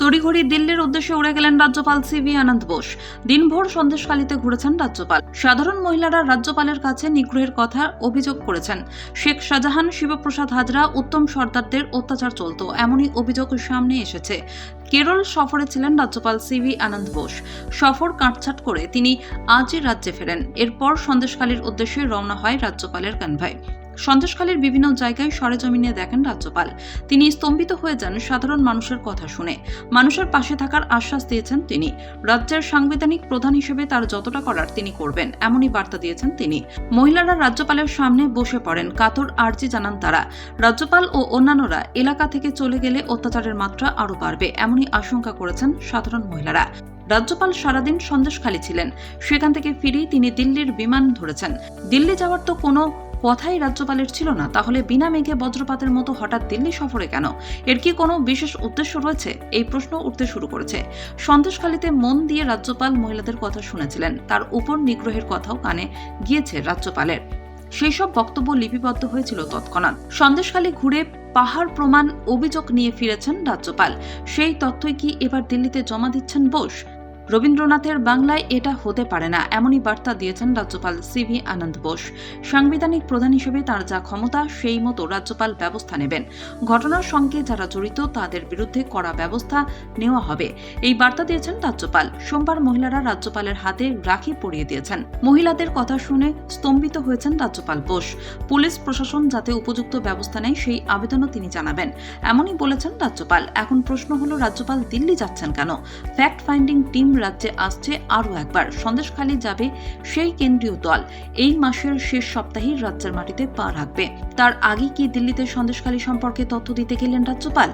তড়িঘড়ি দিল্লির উদ্দেশ্যে উড়ে গেলেন রাজ্যপাল সিভি আনন্দ বোস। দিনভর সন্দেশখালীতে ঘুরেছেন রাজ্যপাল। সাধারণ মহিলারা রাজ্যপালের কাছে নিগ্রহের কথা অভিযোগ করেছেন। শেখ শাহজাহান, শিবপ্রসাদ হাজরা, উত্তম সর্দারদের অত্যাচার চলত, এমনই অভিযোগ সামনে এসেছে। কেরল সফরে ছিলেন রাজ্যপাল সিভি আনন্দ বোস। সফর কাটছাট করে তিনি আজই রাজ্যে ফেরেন। এরপর সন্দেশখালীর উদ্দেশ্যে রওনা হয় রাজ্যপালের কানভাই সন্দেশখালীর বিভিন্ন জায়গায় সরেজমিনে দেখেন রাজ্যপাল। তিনি স্তম্ভিত হয়ে যান সাধারণ মানুষের কথা শুনে। মানুষের পাশে থাকার আশ্বাস দিয়েছেন তিনি। রাজ্যের সাংবিধানিক প্রধান হিসেবে তার যতটা করার তিনি করবেন, এমনই বার্তা দিয়েছেন তিনি। মহিলারা রাজ্যপালের সামনে বসে পড়েন, কাতর আর্জি জানান তারা। রাজ্যপাল ও অন্যান্যরা এলাকা থেকে চলে গেলে অত্যাচারের মাত্রা আরও বাড়বে, এমনই আশঙ্কা করেছেন সাধারণ মহিলারা। রাজ্যপাল সারাদিন সন্দেশখালী ছিলেন। সেখান থেকে ফিরেই তিনি দিল্লির বিমান ধরেছেন। দিল্লি যাওয়ার তো কোনো কথাই রাজ্যপালের ছিল না, তাহলে বিনা মেঘে বজ্রপাতের মতো হঠাৎ দিল্লি সফরে কেন? এর কি কোনো বিশেষ উদ্দেশ্য রয়েছে? এই প্রশ্ন উঠতে শুরু করেছে। সন্দেশখালীতে মন দিয়ে রাজ্যপাল মহিলাদের কথা শুনেছিলেন। তার উপর নিগ্রহের কথাও কানে গিয়েছে রাজ্যপালের। সেই সব বক্তব্য লিপিবদ্ধ হয়েছিল তৎক্ষণাৎ। সন্দেশখালী ঘুরে পাহাড় প্রমাণ অভিযোগ নিয়ে ফিরেছেন রাজ্যপাল। সেই তথ্যই কি এবার দিল্লিতে জমা দিচ্ছেন বোস? রবীন্দ্রনাথের বাংলায় এটা হতে পারে না, এমনই বার্তা দিয়েছেন রাজ্যপাল সিভি আনন্দ বোস। সাংবিধানিক প্রধান হিসেবে তার যা ক্ষমতা, সেই মতো রাজ্যপাল ব্যবস্থা নেবেন। ঘটনার সঙ্গে যারা জড়িত, তাদের বিরুদ্ধে কড়া ব্যবস্থা নেওয়া হবে। এই বার্তা দিয়েছেন রাজ্যপাল। সোমবার মহিলারা রাজ্যপালের হাতে রাখি পরিয়ে দিয়েছেন। মহিলাদের কথা শুনে স্তম্ভিত হয়েছেন রাজ্যপাল বোস। পুলিশ প্রশাসন যাতে উপযুক্ত ব্যবস্থা নেয়, সেই আবেদনও তিনি জানাবেন। এমনই বলেছেন রাজ্যপাল। এখন প্রশ্ন হলো, রাজ্যপাল দিল্লি যাচ্ছেন কেন? ফ্যাক্ট ফাইন্ডিং টিম রাজ্যে আসছে আরও একবার। সন্দেশখালী যাবে সেই কেন্দ্রীয় দল। এই মাসের শেষ সপ্তাহেই রাজ্যের মাটিতে পা রাখবে। তার আগে কি দিল্লিতে সন্দেশখালী সম্পর্কে তথ্য দিতে গেলেন রাজ্যপাল?